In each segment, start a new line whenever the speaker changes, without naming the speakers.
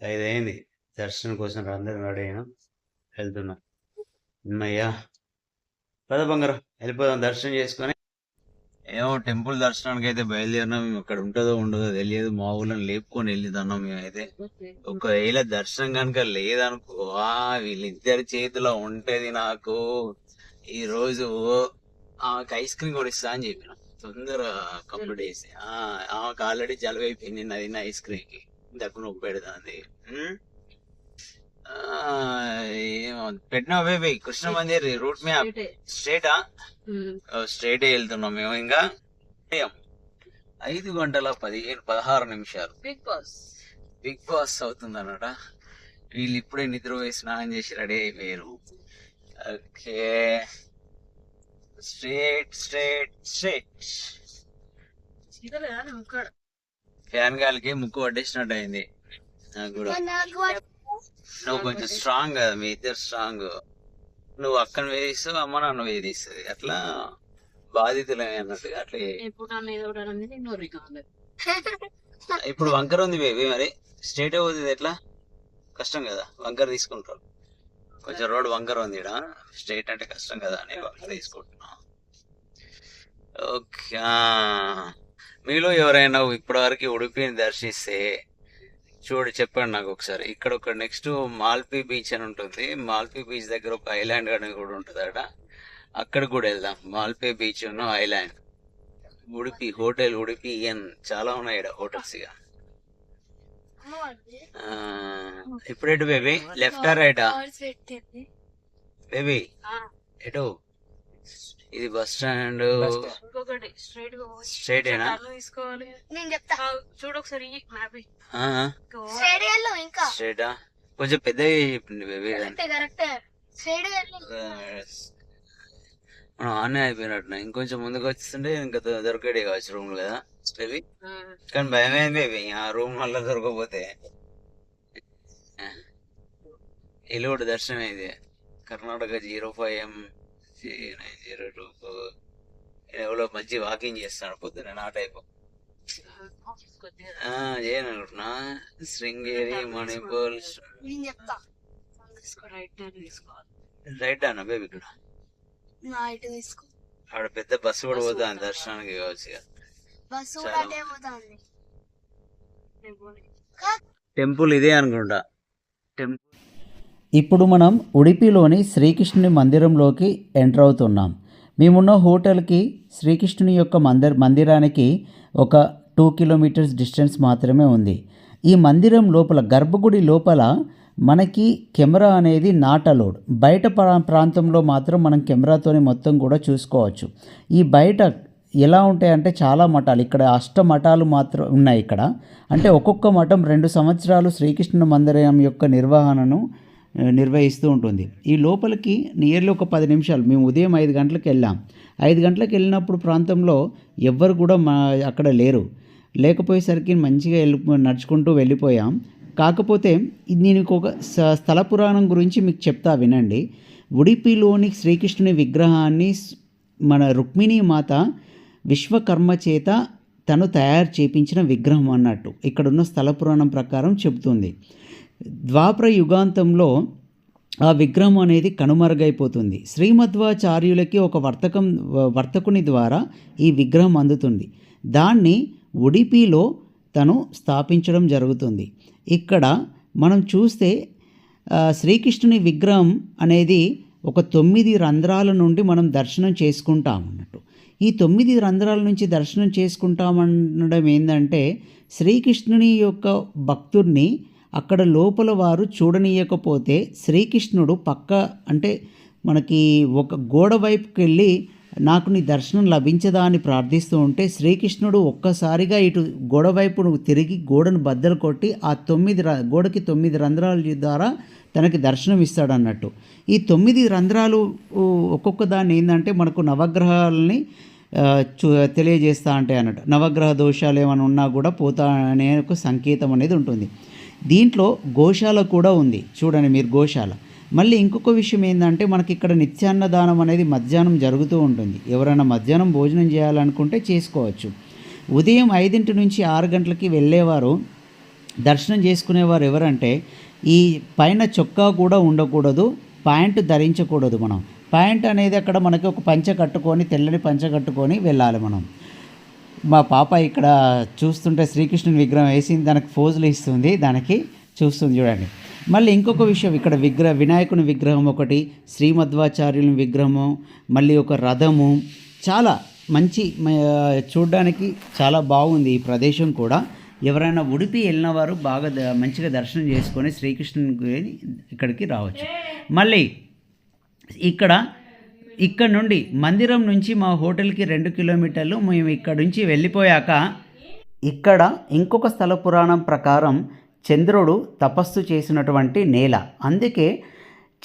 ఐదైంది? దర్శనం కోసం అందరూ రెడీ అయినా వెళ్తున్నాం. అమ్మయ్యా పద బంగారం వెళ్ళిపోదాం. దర్శనం చేసుకొని. ఏమో టెంపుల్ దర్శనానికి అయితే బయలుదేరినాం. మేము అక్కడ ఉంటుందో ఉండదో తెలియదు. మా ఊళ్ళని లేపుకొని వెళ్ళిదన్నాం మేమైతే. ఒకవేళ దర్శనం కనుక లేదనుకో ఆ వీళ్ళిద్దరి చేతిలో ఉంటది నాకు. ఈ రోజు ఆమెకు ఐస్ క్రీమ్ కూడా ఇస్తా అని చెప్పిన. తొందర కంప్లీట్ చేసి. ఆమెకు ఆల్రెడీ జలుబు అయిపోయింది నిన్న ఐస్ క్రీమ్ కి దగ్గర నొప్పి పెడుతుంది. పెట్టినా పోయి కృష్ణ మందిర్ రూట్ మ్యాప్ స్ట్రేటా స్ట్రేట్ వెళ్తున్నాం మేము ఇంకా? ఐదు గంటల పదిహేను పదహారు నిమిషాలు.
బిగ్ బాస్
బిగ్ బాస్ అవుతుందన్నట వీళ్ళు ఇప్పుడే నిద్ర పోయి స్నానం చేసి రెడీ అయిపోయారు. Okay. Straight straight straight fan గాలికి ముక్కు పట్టేసినట్టు అయింది నాకు కూడా. నువ్వు కొంచెం స్ట్రాంగ్ కదా మీ ఇద్దరు స్ట్రాంగ్ నువ్వు అక్కను వేధిస్తావు అమ్మ నన్ను వేధిస్తుంది. అట్లా బాధితులమే అన్నట్టుగా అట్లా ఇప్పుడు వంకర ఉంది బేబీ మరి. స్ట్రేట్ అవుతుంది ఎట్లా? కష్టం కదా వంకర తీసుకుంటారు. కొంచెం రోడ్ వంకర ఉంది ఈడ. స్ట్రేట్ అంటే కష్టం కదా అని వంకర తీసుకుంటున్నాం. ఓకే మీలో ఎవరైనా ఇప్పటివరకు ఉడిపిని దర్శిస్తే చూడు చెప్పండి నాకు ఒకసారి. ఇక్కడ ఒక నెక్స్ట్ మాల్పీ బీచ్ అని ఉంటుంది. మాల్పీ బీచ్ దగ్గర ఒక ఐలాండ్ అని కూడా ఉంటుంది అక్కడ అక్కడ కూడా వెళ్దాం. మాల్పే బీచ్ ఉన్న ఐలాండ్. ఉడిపి హోటల్ ఉడిపి ఎన్ చాలా ఉన్నాయి ఇక్కడ హోటల్స్ ఇక ఆ, ఇప్పుడు ఎటు బేబీ లెఫ్ట్ రైటా బేబీ? ఎటు? ఇది బస్ స్టాండ్.
ఇంకొకటి స్ట్రైట్
స్ట్రైట్ ఏనా?
తీసుకోవాలి.
నేను చెప్తా.
ఆ, చూడు ఒకసారి మ్యాప్
స్టేడియంలో ఇంకా.
స్ట్రైటా కొంచెం పెద్దగా చెప్పింది బేబీ
కరెక్టే కరెక్టే స్టేడియంలో
మనం ఆనే అయిపోయినట్టు ఇంకొంచెం ముందుకు వచ్చిస్తుంటే ఇంకా దొ- దొరికేడే కావచ్చు రూమ్ కదా బేబీ కానీ భయమైంది బేబీ ఆ రూమ్ వల్ల దొరకకపోతే. ఎలుగుడు దర్శనం ఇది. Karnataka zero five M nine zero two ఎవరో మంచి వాకింగ్ చేస్తాడు పొద్దున నా టైప్ చేయను అనుకుంటున్నా శృంగేరి మణిపూర్.
రైట్ టర్న్ తీసుకోవాలి
రైట్ అన్న బేబీ ఇక్కడ? ఆడ పెద్ద బస్సు కూడా పోతాను దర్శనానికి కావచ్చు టెంపుల్ ఇదే అనుకుంటా. టెంపుల్
ఇప్పుడు మనం ఉడిపిలోని శ్రీకృష్ణుని మందిరంలోకి ఎంటర్ అవుతున్నాం. మేమున్న హోటల్కి శ్రీకృష్ణుని యొక్క మందిర్ మందిరానికి ఒక టూ కిలోమీటర్స్ డిస్టెన్స్ మాత్రమే ఉంది. ఈ మందిరం లోపల గర్భగుడి లోపల మనకి కెమెరా అనేది నాట్ అలౌడ్. బయట ప్రా- ప్రాంతంలో మాత్రం మనం కెమెరాతోని మొత్తం కూడా చూసుకోవచ్చు. ఈ బయట ఎలా ఉంటాయంటే చాలా మఠాలు. ఇక్కడ అష్ట మఠాలు మాత్రం ఉన్నాయి ఇక్కడ. అంటే ఒక్కొక్క మఠం రెండు సంవత్సరాలు శ్రీకృష్ణ మందిరం యొక్క నిర్వహణను నిర్వహిస్తూ ఉంటుంది. ఈ లోపలికి నియర్లీ ఒక పది నిమిషాలు మేము ఉదయం ఐదు గంటలకు వెళ్ళాం. ఐదు గంటలకు వెళ్ళినప్పుడు ప్రాంతంలో ఎవ్వరు కూడా మా అక్కడ లేరు. లేకపోయేసరికి మంచిగా వెళ్ళి నడుచుకుంటూ వెళ్ళిపోయాం. కాకపోతే ఇది నేను ఒక స్థల పురాణం గురించి మీకు చెప్తా వినండి. ఉడిపిలోని శ్రీకృష్ణుని విగ్రహాన్ని మన రుక్మిణీ మాత విశ్వకర్మ చేత తను తయారు చేపించిన విగ్రహం అన్నట్టు. ఇక్కడున్న స్థల పురాణం ప్రకారం చెబుతుంది. ద్వాపర యుగాంతంలో ఆ విగ్రహం అనేది కనుమరుగైపోతుంది. శ్రీమధ్వాచార్యులకి ఒక వర్తకం వర్తకుని ద్వారా ఈ విగ్రహం అందుతుంది. దాన్ని ఉడిపిలో తను స్థాపించడం జరుగుతుంది. ఇక్కడ మనం చూస్తే శ్రీకృష్ణుని విగ్రహం అనేది ఒక తొమ్మిది రంధ్రాల నుండి మనం దర్శనం చేసుకుంటాం అన్నట్టు. ఈ తొమ్మిది రంధ్రాల నుంచి దర్శనం చేసుకుంటామనడం ఏంటంటే శ్రీకృష్ణుని యొక్క భక్తుడిని అక్కడ లోపల వారు చూడనీయకపోతే శ్రీకృష్ణుడు పక్క అంటే మనకి ఒక గోడ వైపుకి వెళ్ళి నాకు నీ దర్శనం లభించదా అని ప్రార్థిస్తూ ఉంటే శ్రీకృష్ణుడు ఒక్కసారిగా ఇటు గోడ వైపు తిరిగి గోడను బద్దలు కొట్టి ఆ తొమ్మిది ర- గోడకి తొమ్మిది రంధ్రాల ద్వారా తనకి దర్శనం ఇస్తాడు అన్నట్టు. ఈ తొమ్మిది రంధ్రాలు ఒక్కొక్క దాన్ని ఏంటంటే మనకు నవగ్రహాలని చూ తెలియజేస్తా అంటే అన్నట్టు. నవగ్రహ దోషాలు ఏమైనా ఉన్నా కూడా పోతా అనే ఒక సంకేతం అనేది ఉంటుంది. దీంట్లో గోశాల కూడా ఉంది. చూడండి మీరు గోశాల. మళ్ళీ ఇంకొక విషయం ఏంటంటే మనకి ఇక్కడ నిత్యాన్నదానం అనేది మధ్యాహ్నం జరుగుతూ ఉంటుంది. ఎవరైనా మధ్యాహ్నం భోజనం చేయాలనుకుంటే చేసుకోవచ్చు. ఉదయం ఐదింటి నుంచి ఆరు గంటలకి వెళ్ళేవారు దర్శనం చేసుకునేవారు ఎవరంటే ఈ పైన చొక్కా కూడా ఉండకూడదు ప్యాంటు ధరించకూడదు మనం. ప్యాంట్ అనేది అక్కడ మనకి ఒక పంచ కట్టుకొని తెల్లని పంచ కట్టుకొని వెళ్ళాలి మనం. మా పాప ఇక్కడ చూస్తుంటే శ్రీకృష్ణుని విగ్రహం వేసి దానికి ఫోజులు ఇస్తుంది దానికి చూస్తుంది చూడండి. మళ్ళీ ఇంకొక విషయం ఇక్కడ విగ్రహ వినాయకుని విగ్రహం ఒకటి శ్రీమధ్వాచార్యుని విగ్రహము మళ్ళీ ఒక రథము. చాలా మంచి చూడడానికి చాలా బాగుంది ఈ ప్రదేశం కూడా. ఎవరైనా ఉడిపి వెళ్ళిన వారు బాగా ద- మంచిగా దర్శనం చేసుకొని శ్రీకృష్ణుని ఇక్కడికి రావచ్చు. మళ్ళీ ఇక్కడ ఇక్కడ నుండి మందిరం నుంచి మా హోటల్కి రెండు కిలోమీటర్లు మేము ఇక్కడ నుంచి వెళ్ళిపోయాక ఇక్కడ ఇంకొక స్థల పురాణం ప్రకారం చంద్రుడు తపస్సు చేసినటువంటి నేల. అందుకే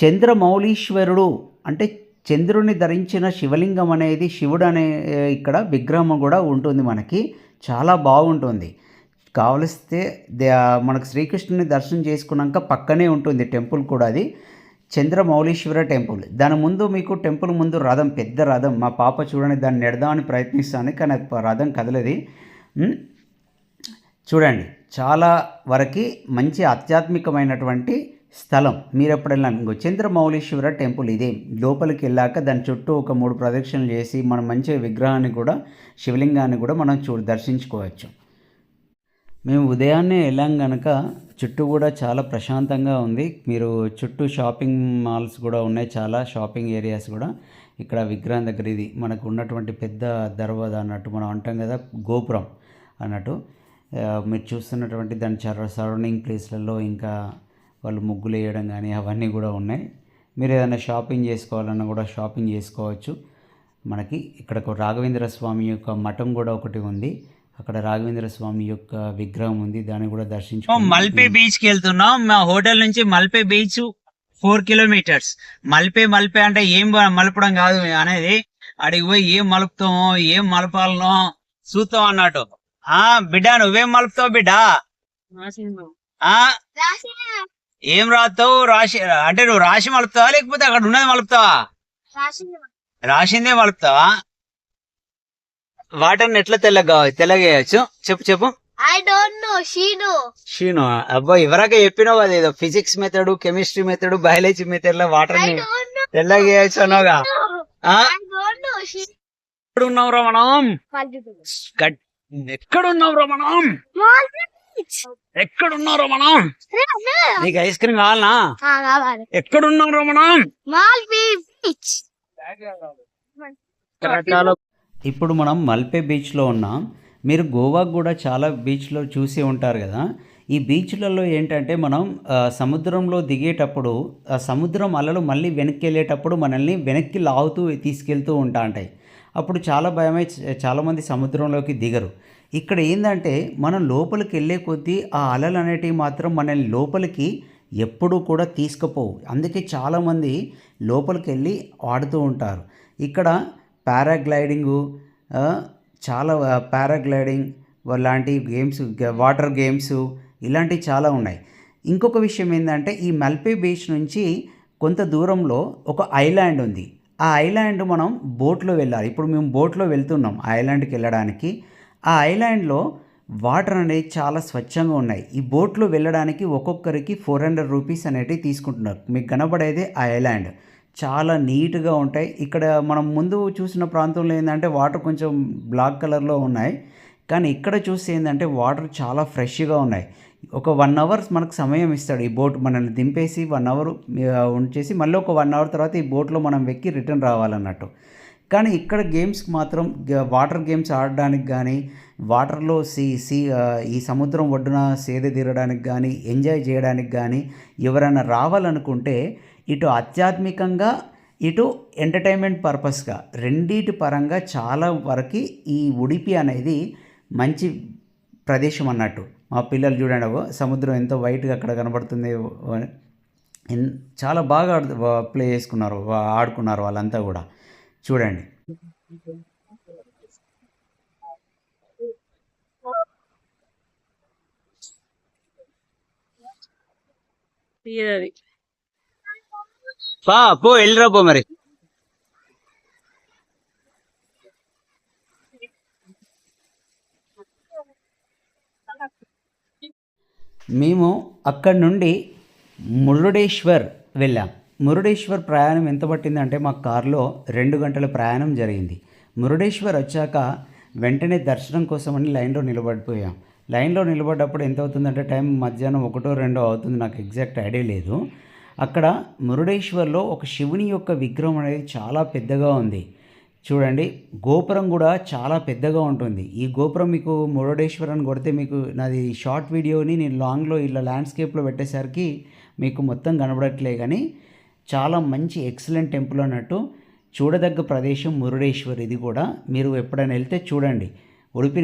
చంద్రమౌళీశ్వరుడు అంటే చంద్రుని ధరించిన శివలింగం అనేది శివుడు అనే ఇక్కడ విగ్రహం కూడా ఉంటుంది మనకి. చాలా బాగుంటుంది. కావలిస్తే దే- మనకు శ్రీకృష్ణుని దర్శనం చేసుకున్నాక పక్కనే ఉంటుంది టెంపుల్ కూడా అది. చంద్రమౌళీశ్వర టెంపుల్. దాని ముందు మీకు టెంపుల్ ముందు రథం పెద్ద రథం. మా పాప చూడండి దాన్ని నెడదామని ప్రయత్నిస్తాను కానీ రథం కదలది చూడండి చాలా వరకు మంచి ఆధ్యాత్మికమైనటువంటి స్థలం. మీరు ఎప్పుడు ఇంకో చంద్రమౌళీశ్వర టెంపుల్ ఇదే. లోపలికి వెళ్ళాక దాని చుట్టూ ఒక మూడు ప్రదక్షిణలు చేసి మనం మంచి విగ్రహాన్ని కూడా శివలింగాన్ని కూడా మనం చూ దర్శించుకోవచ్చు. మేము ఉదయాన్నే వెళ్ళాం కనుక చుట్టూ కూడా చాలా ప్రశాంతంగా ఉంది. మీరు చుట్టూ షాపింగ్ మాల్స్ కూడా ఉన్నాయి చాలా షాపింగ్ ఏరియాస్ కూడా. ఇక్కడ విగ్రహం దగ్గర ఇది మనకు ఉన్నటువంటి పెద్ద దర్వాజ అన్నట్టు మనం అంటాం కదా గోపురం అన్నట్టు. మీరు చూస్తున్నటువంటి దాని చర సరౌండింగ్ ప్లేస్లలో ఇంకా వాళ్ళు ముగ్గులు వేయడం కానీ అవన్నీ కూడా ఉన్నాయి. మీరు ఏదైనా షాపింగ్ చేసుకోవాలన్నా కూడా షాపింగ్ చేసుకోవచ్చు. మనకి ఇక్కడ ఒక రాఘవేంద్ర స్వామి యొక్క మఠం కూడా ఒకటి ఉంది. అక్కడ రాఘవేంద్ర స్వామి యొక్క విగ్రహం ఉంది. దాన్ని కూడా దర్శించు
మల్పే బీచ్కి వెళ్తున్నాం. మా హోటల్ నుంచి Malpe beach four kilometres. Malpe Malpe అంటే ఏం మలపడం కాదు అనేది అడిగి పోయి ఏం మలుపుతామో ఏం మలపాలనో చూస్తాం అన్నట్టు. ఆ బిడ్డ నువ్వేం మలుపుతావు బిడ్డ? ఏం రాస్తావు? రాసి అంటే నువ్వు రాసి మలుపుతావా? లేకపోతే అక్కడ ఉన్నది మలుపుతావా? రాసిందే మలుపుతావా? వాటర్ని ఎట్లా తెల్లగా తెల్లగా వేయచ్చు చెప్పు చెప్పు.
I don't know she no
Sheenu అబ్బా ఇవరాక చెప్పినావు అది? ఏదో physics method chemistry method biology
మెథడ్లో వాటర్ని
తెల్లగా వేయచ్చు అన్నావుగా? ఎక్కడ ఉన్నావు రమణం గట్- ఎక్కడ ఉన్నావు రమణం ఎక్కడ ఉన్నావు రమణం నీకు ఐస్ క్రీమ్ కావాలనా?
కావాలి.
ఎక్కడ ఉన్నావు రమణం
మాల్ బీచ్.
ఇప్పుడు మనం మల్పే బీచ్లో ఉన్నాం. మీరు గోవాకు కూడా చాలా బీచ్లో చూసి ఉంటారు కదా. ఈ బీచ్లలో ఏంటంటే మనం సముద్రంలో దిగేటప్పుడు ఆ సముద్రం అలలు మళ్ళీ వెనక్కి వెళ్ళేటప్పుడు మనల్ని వెనక్కి లాగుతూ తీసుకెళ్తూ ఉంటా ఉంటాయి అప్పుడు చాలా భయమై చాలామంది సముద్రంలోకి దిగరు. ఇక్కడ ఏంటంటే మనం లోపలికి వెళ్ళే కొద్దీ ఆ అలలు అనేటివి మాత్రం మనల్ని లోపలికి ఎప్పుడూ కూడా తీసుకుపోవు. అందుకే చాలామంది లోపలికి వెళ్ళి ఆడుతూ ఉంటారు. ఇక్కడ పారాగ్లైడింగు చాలా పారాగ్లైడింగ్ లాంటి గేమ్స్ వాటర్ గేమ్స్ ఇలాంటివి చాలా ఉన్నాయి. ఇంకొక విషయం ఏంటంటే ఈ మల్పే బీచ్ నుంచి కొంత దూరంలో ఒక ఐలాండ్ ఉంది. ఆ ఐలాండ్ మనం బోట్లో వెళ్ళాలి. ఇప్పుడు మేము బోట్లో వెళ్తున్నాం ఐలాండ్కి వెళ్ళడానికి. ఆ ఐలాండ్లో వాటర్ అనేది చాలా స్వచ్ఛంగా ఉన్నాయి. ఈ బోట్లో వెళ్ళడానికి ఒక్కొక్కరికి ఫోర్ హండ్రెడ్ రూపీస్ అనేటివి తీసుకుంటున్నారు. మీకు కనబడేదే ఆ ఐలాండ్. చాలా నీట్గా ఉంటాయి. ఇక్కడ మనం ముందు చూసిన ప్రాంతంలో ఏంటంటే వాటర్ కొంచెం బ్లాక్ కలర్లో ఉన్నాయి. కానీ ఇక్కడ చూస్తే ఏంటంటే వాటర్ చాలా ఫ్రెష్గా ఉన్నాయి. ఒక వన్ అవర్ మనకు సమయం ఇస్తాడు ఈ బోట్ మనల్ని దింపేసి వన్ అవర్ ఉంచేసి మళ్ళీ ఒక వన్ అవర్ తర్వాత ఈ బోట్లో మనం వెక్కి రిటర్న్ రావాలన్నట్టు. కానీ ఇక్కడ గేమ్స్కి మాత్రం వాటర్ గేమ్స్ ఆడడానికి కానీ వాటర్లో సీ సీ ఈ సముద్రం ఒడ్డున సేద తీరడానికి కానీ ఎంజాయ్ చేయడానికి కానీ ఎవరైనా రావాలనుకుంటే ఇటు ఆధ్యాత్మికంగా ఇటు ఎంటర్టైన్మెంట్ పర్పస్గా రెండిటి పరంగా చాలా వరకు ఈ ఉడిపి అనేది మంచి ప్రదేశం అన్నట్టు. మా పిల్లలు చూడండి సముద్రం ఎంతో వైట్గా అక్కడ కనబడుతుంది చాలా బాగా ఆడు ప్లే చేసుకున్నారు ఆడుకున్నారు వాళ్ళంతా కూడా. చూడండి.
తీయదది
పా పో వెళ్ళిరా పో మరి.
మేము అక్కడి నుండి మురుడేశ్వర్ వెళ్ళాం. మురుడేశ్వర్ ప్రయాణం ఎంత పట్టిందంటే మా కారులో రెండు గంటల ప్రయాణం జరిగింది. మురుడేశ్వర్ వచ్చాక వెంటనే దర్శనం కోసమని లైన్లో నిలబడిపోయాం. లైన్లో నిలబడ్డప్పుడు ఎంత అవుతుందంటే టైం మధ్యాహ్నం ఒకటో రెండో అవుతుంది నాకు ఎగ్జాక్ట్ ఐడియా లేదు. అక్కడ మురుడేశ్వర్లో ఒక శివుని యొక్క విగ్రహం అనేది చాలా పెద్దగా ఉంది. చూడండి గోపురం కూడా చాలా పెద్దగా ఉంటుంది. ఈ గోపురం మీకు మురుడేశ్వర్ అని కొడితే మీకు నాది షార్ట్ వీడియోని నేను లాంగ్లో ఇలా ల్యాండ్స్కేప్లో పెట్టేసరికి మీకు మొత్తం కనబడట్లే కానీ చాలా మంచి ఎక్సలెంట్ టెంపుల్ అన్నట్టు చూడదగ్గ ప్రదేశం మురుడేశ్వర్ ఇది కూడా. మీరు ఎప్పుడైనా వెళ్తే చూడండి. ఉడిపి